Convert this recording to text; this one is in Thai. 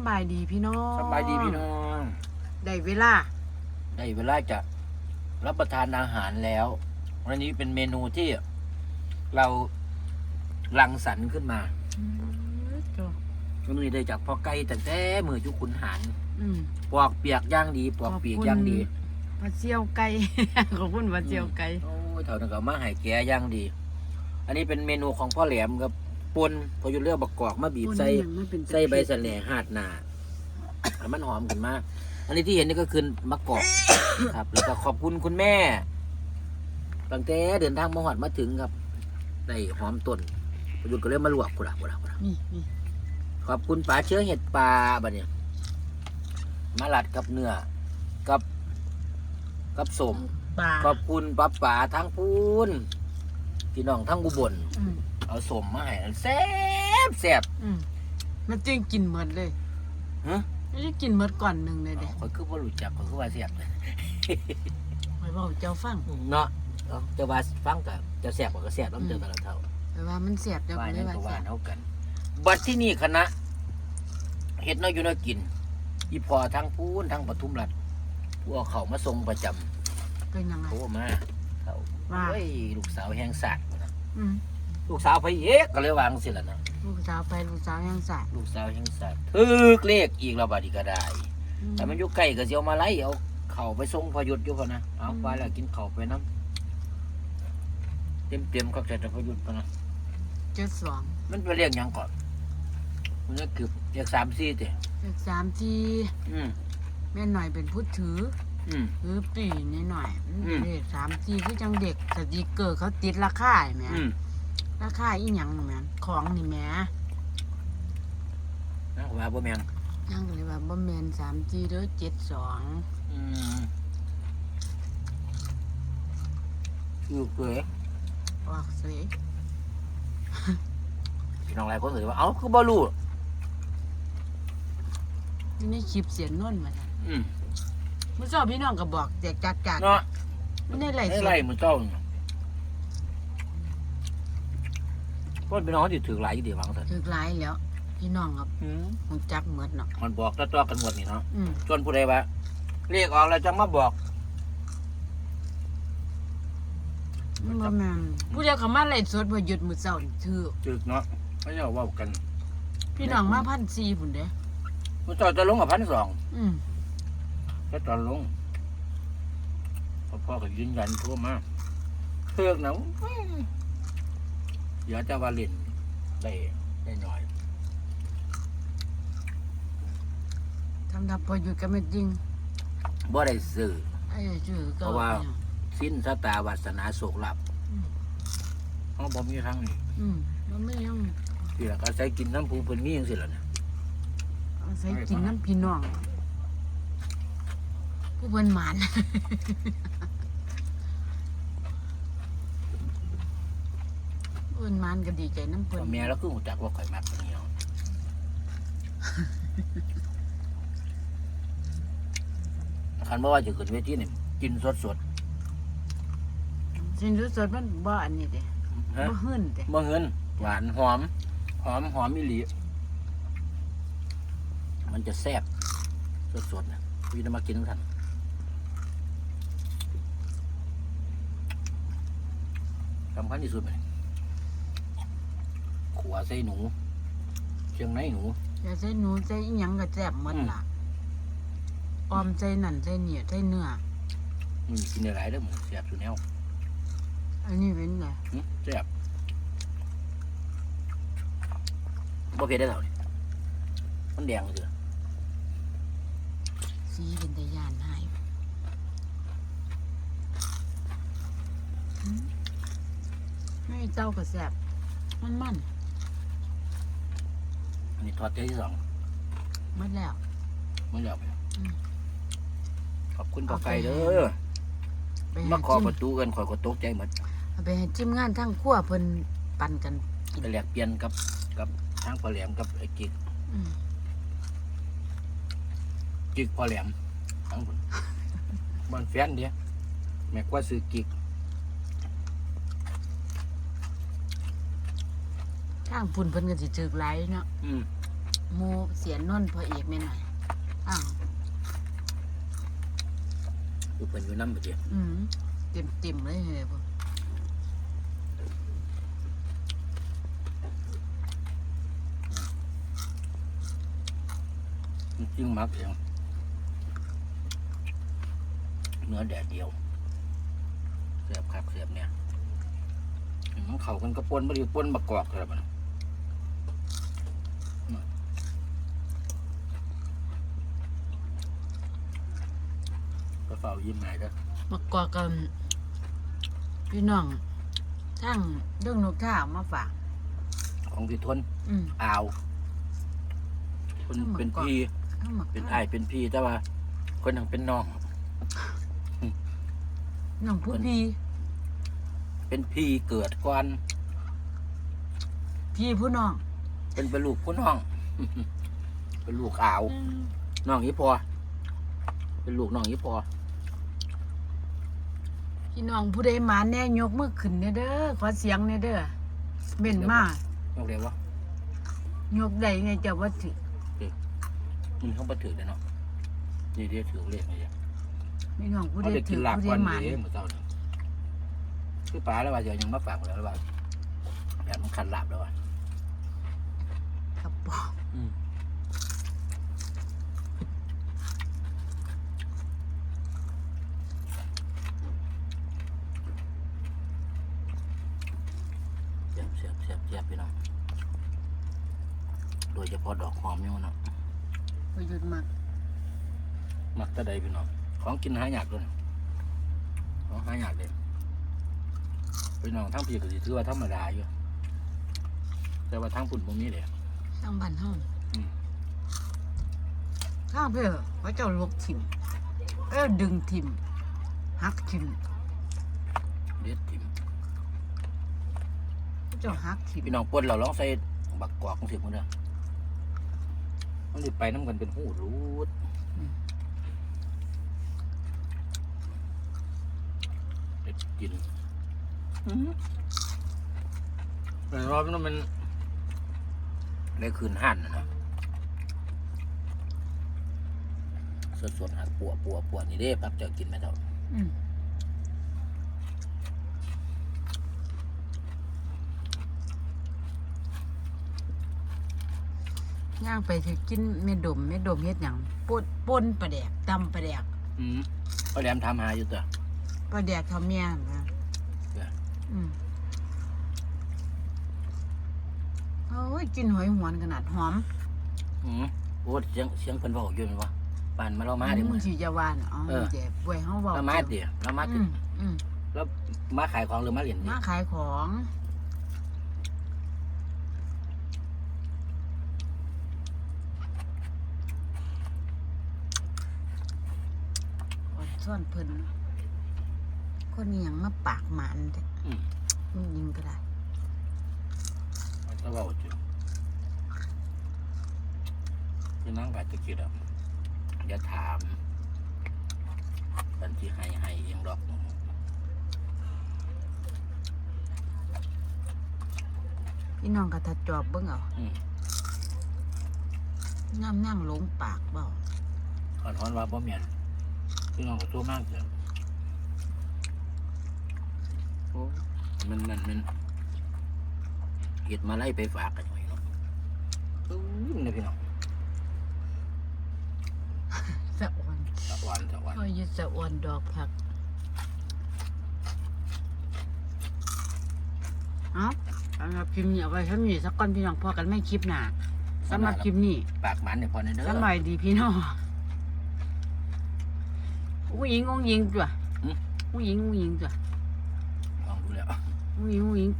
ำบายดีพี่น้องสบายดีพี่น้อง ได้เวลา ได้เวลาจะรับประทานอาหารแล้ววันนี้เป็นเมนูที่เรารังสรรค์ขึ้นมาอืมจ้ะก็มีได้จากพ่อไก่แต่แต่มือจุขุนหารอืมปอกเปียกย่างดีปอกเปียกย่างดีปลาเจียวไก่ ขอบคุณปลาเจียวไก่โอ้ยเท่านั้นก็มาให้แกย่างดี อันนี้เป็นเมนูของพ่อแหลมครับ ปนพออยู่เลือกบักกอกมาบีบใส่โอ้ยมันเป็นตะใส่ใบเพ็ดสะแหน่หาดหนาให้มันหอมขึ้นมาอันนี้ที่เห็นนี่ก็คือมะกอกครับแล้วก็ขอบคุณคุณแม่ตั้งแต่เดินทางมาหอดมาถึงครับได้หอมต้นประยุทธ์ก็เลยมาลวกกุหลาบกุหลาบกุหลาบนี่นี่ขอบคุณป๋าเชื้อเห็ดปลาบัดเนี่ยมาลัดกับเนื้อกับกับสมปลาขอบคุณป้าป๋าทั้งพูนพี่น้องทั้งอุบลอืม เอาสมมาให้อันแซ่บแซ่บ อืมมันจึงกินหมดเลยฮะ ไม่ได้กินหมดก่อนหนึ่งเลยเด็ข้อยคือว่ารู้จักข้อยคือว่าแซ่บเลยไปบอกเจ้าฟังเนาะเอาเจะว่าฟังกับจะแซ่บกว่าก็แซ่บต้องเจอกันละเท่าแต่ว่ามันเสียบเจ้าว่าก็อเลยัยงว่าก็เสีว่ายบเท่ากัน บัดที่นี่คณะเฮ็ดน้อยอยู่น้อยกิน อีพอทั้งพูนทั้งปทุมรัฐพวกเขามาทรงประจำเป็นยังไง โทรมาเขาว่า เฮ้ยลูกสาวแห่งศาสตร์อืม ลูกสาวไปเอกก็เลยวางสิละนะลูกสาวไปลูกสาวยังสายลูกสาวแห่งศาสตร์ถึกเลขอีกแล้วบัดนี้ก็ได้อืมแต่มันอยู่ใกล้ก็สิเอามาไล่เอาเข่าไปส่งพอยุทธ์อยู่พอนะเอาอืมไปแล้วกินเข่าวไปน้ำเต็มเต็มๆก็จะพอยุทธ์พอนะเจ็ดสองมันไปเรียกหยังก่อนมันก็คือเรียกสามสี่เตะเลขสามที่อืมแม่หน่อยเป็นผู้ถืออืม ถือปีนิดหน่อยอืม เลขสามที่คือจังเด็กสติกเกอร์เขาติดราคาเห็นไหมอืม ราคาอีหยังนี่แหม่ของนี่แหม่นะว่าบ่แม่นนั่งก็เลยว่าบ่แมนสามจีเด้อเจ็ดสองอืมคือเกยออกเสียพี่น้องหลายคนเลยว่าเอ้าคือบ่รู้ที่นี่คลิปเสียงนวลมาจ้ะอืม เมื่อเช้าพี่น้องก็บอกแจกจัดจัดเนาะ ไม่ได้ไหลไอ้สไรดมันเจ้าเนี่ย เพราะพี่น้องที่ถือหลายอยู่เดียวหวังแต่ถือหลายแล้วพี่น้องครับอืมคงจักเหมือดเนาะมันบอกตัวๆกันหมดนี่เนาะอืมจนผู้ใดว่าเรียกออกแล้วจะมาบอก มันบ่แม่นผู้เดียวเขามาไหลสดพอหยุดมื้อเช้านี่ถือจึกเนาะไม่ใช่ว่ากันพี่น้องมาพันสี่พุ่นเด้มันต่อจะลงกับพันสองอืมก็ตอนลงพ่อพ่อก็ยืนยันโทั่วมาเทือกหนัง เดี๋ยวจะว่าเล่นได้ได้หน่อยทำทับพอหยุดก็ไม่จริงบ่ได้ซื้อ ไอ้ชื่อก็เพราะว่าสิ้นสตาวาสนาโศกลับเขาบ่มีทางนี้อืมมันไม่ยังที่ละก็ใช้กินน้ำปูเพิ่นมีจังซี่ล่ะเนี่ยเอาใส่กินน้ำพี่น้องผู้เพิ่นหมาน พิ่นหมานก็ดีใจน้ำเพิ่นพ่อแม่แล้วคือหูจักว่าข่อยมักอันนี้เนาะคันบ่ว่าจะขึ้นเวทีนี่กินสดสินรู้สดมันบ่อันนี้เด้ๆฮะบ่หื้นเด้บ่เงินหวานหอม หอมหอมอีหลีมันจะแซ่บสดๆนะพี่จะมากินกันสำคัญที่สุดเลย ขัวใส่หนูเชียงในหนู อย่าใส่หนูใส่อีหยังก็แซ่บหมดล่ะออมใส่นั่นใส่นี่ใส่เนื้อ มันกินได้หลายเด้อมันแซ่บสุดแนวอันนี้เป็นไงหึแซ่บบ่เผ็ดได้อเท่านี้มันแดงเลยสีเป็นตะยานหายอืมให้เจ้าก็แซ่บมันมันอั นนี้ทอดเจที่สองหมดแล้ว มันแล้วไปอืม ขอบคุณพ่อเอาไปไก่เด้อไปมาหาขอจิ้มประตูกันข่อยก็ตกใจหมดเอาไปให้จิ้มงานทั้งขั้วเพิ่นปั่นกันไปแลกเปลี่ยนกับกับทางพ่อแหลมกับไอ้กิกอืมกิกพ่อแหลมทั้งคนบ้านแฟนเดียแม่กว่าซื้อกิกางพุ่นเพิ่นก็สิถึกหลายเนาะอืมหมูเสียนนนท์พอเอกแม่หน่อยอ้าวอยู่เป็นอยู่น้ำบ่เดียวอืมเต็มเต็มๆเลยเฮ้ยบ่จึงมักเองเนื้อแดดเดียวเสียบคักเสียบเนี่ยมันเข้ากันกระปนบ่ไดีปนบักกอกอะไรบ้างก็ เฝ้ายิ้มหายเด้อมากอกกันพี่น้องทั้งเรื่องนกข้าวมาฝาก ของพี่ทนอืม อ่าวคนเอามาเป็นก่อน พี่ ทั้งหมดเป็นไอ้ายเป็นพี่แต่ว่า คนหนึ่งเป็นน้อง น้องผู้คนพี่เป็นพี่เกิดก่อนพี่ผู้น้องเป็นเป็นลูกผู้น้อง เป็นลูกอ่าวน้องอีพอเป็นลูกน้องอีพอ พี่น้องผู้ใดมาแน่ยกมือขึ้นเนี่ยเด้อขอเสียงเนี่ยเด้อเม่นมากนอกเรียกว่ายกได้ไงจะว่าถือมันเขาไปถือเลยเนาะนี่เดียวถือเลขนี่จ้ะพี่น้องผู้เขาใดได้กิถืนอลาบผู้ก่ใดอนมาเด้เหมือนเจ้าเนี่ยคือป้าแล้วว่าเดี๋ยวยังมาฝากแล้วว่าแบบมันขัดลาบแล้วว่าครับบอกอืม เสียบเสียบเสียบเสียบพี่น้องโดยเฉพาะดอกหอมนี่เนาะประยุทธ์มากมักแตะใดพี่น้องของกินหายากเลยของหายากเลยพี่น้องทั้งพี่ก็สิถือว่าธรรมดาอยู่แต่ว่าทั้งปุ่นบ่มีเลยสร้างบ้านห้องอืมข้างเพื่อพระเจ้าลกถิ่มเออดึงถิ่มหักถิ่มเด็ดทิมพระ เจ้าหักถิ่มพี่น้องปนเราลองใส่บักกอกของสิบมันเด้อมันสิไปน้ำกันเป็นหูรูดเด็ดกินแต่รอบนั้นมันได้คืนหั่นนะเนาะสดๆหักปัวปัวปัวนี่เด้พักเจะกินไหมเท่า อืม ย่างไปเถอะกินเม็ดดมเม็ดดมเฮ็ดหยังปนปนปลาแดกตำปลาแดกอืมก็แหลมทำหาอยู่ตัว ปลาแดกทำเมียนะเอออืมโอ้ยกินหอยหวนขนาดหอมอืมโอ้เสียงเสียงเพิ่นเว้าอยู่แม่นบ่ปานมาเรามาเด้มึมื้งอสิจะว่าน่ะอ๋อเออ เจ็บไว้เฮาเว้าเรามาเด้เรามาอืติมอืมแล้วมาขายของหรือมาเรียนนี่มาขายของ อดซ่อนเพิ่นคนนี้ยังมาปากหมันแต่อืมมึงยิงก็ได้ถ้าเว้าจุพี่น้องบาดจะคิดอะอย่าถามบันที่ให้ให้เองดอกพี่น้องก็ทัดจอบเบิ่งเอาอืมน้ำนั่งหลงปากเบาขอนฮอนว่าบ่แม่น พี่น้องก็ตัวมากเกินโอ้มันมันมันเฮ็ดมาไล่ไปฝากกันหน่อยเนาะอู้ยนี่พี่น้องสะอวนสะหวานสะหวานโอ้ยอยู่สะอวนดอกผักเอ้าสำหรับคลิปนี้เอาไว้ทำนี้สักก่อนพี่น้องพอกันไม่คลิปหน้าสำหรับคลิปนี้ปากหมันเนี่ยพอในเด้อสบายดีพี่น้อง อุ้งยิงอุ้งยิงจ้ะอุ้งยิงอุ้งยิงจ้ะลองดูแล้วอุ้งยิงอุ้งยิง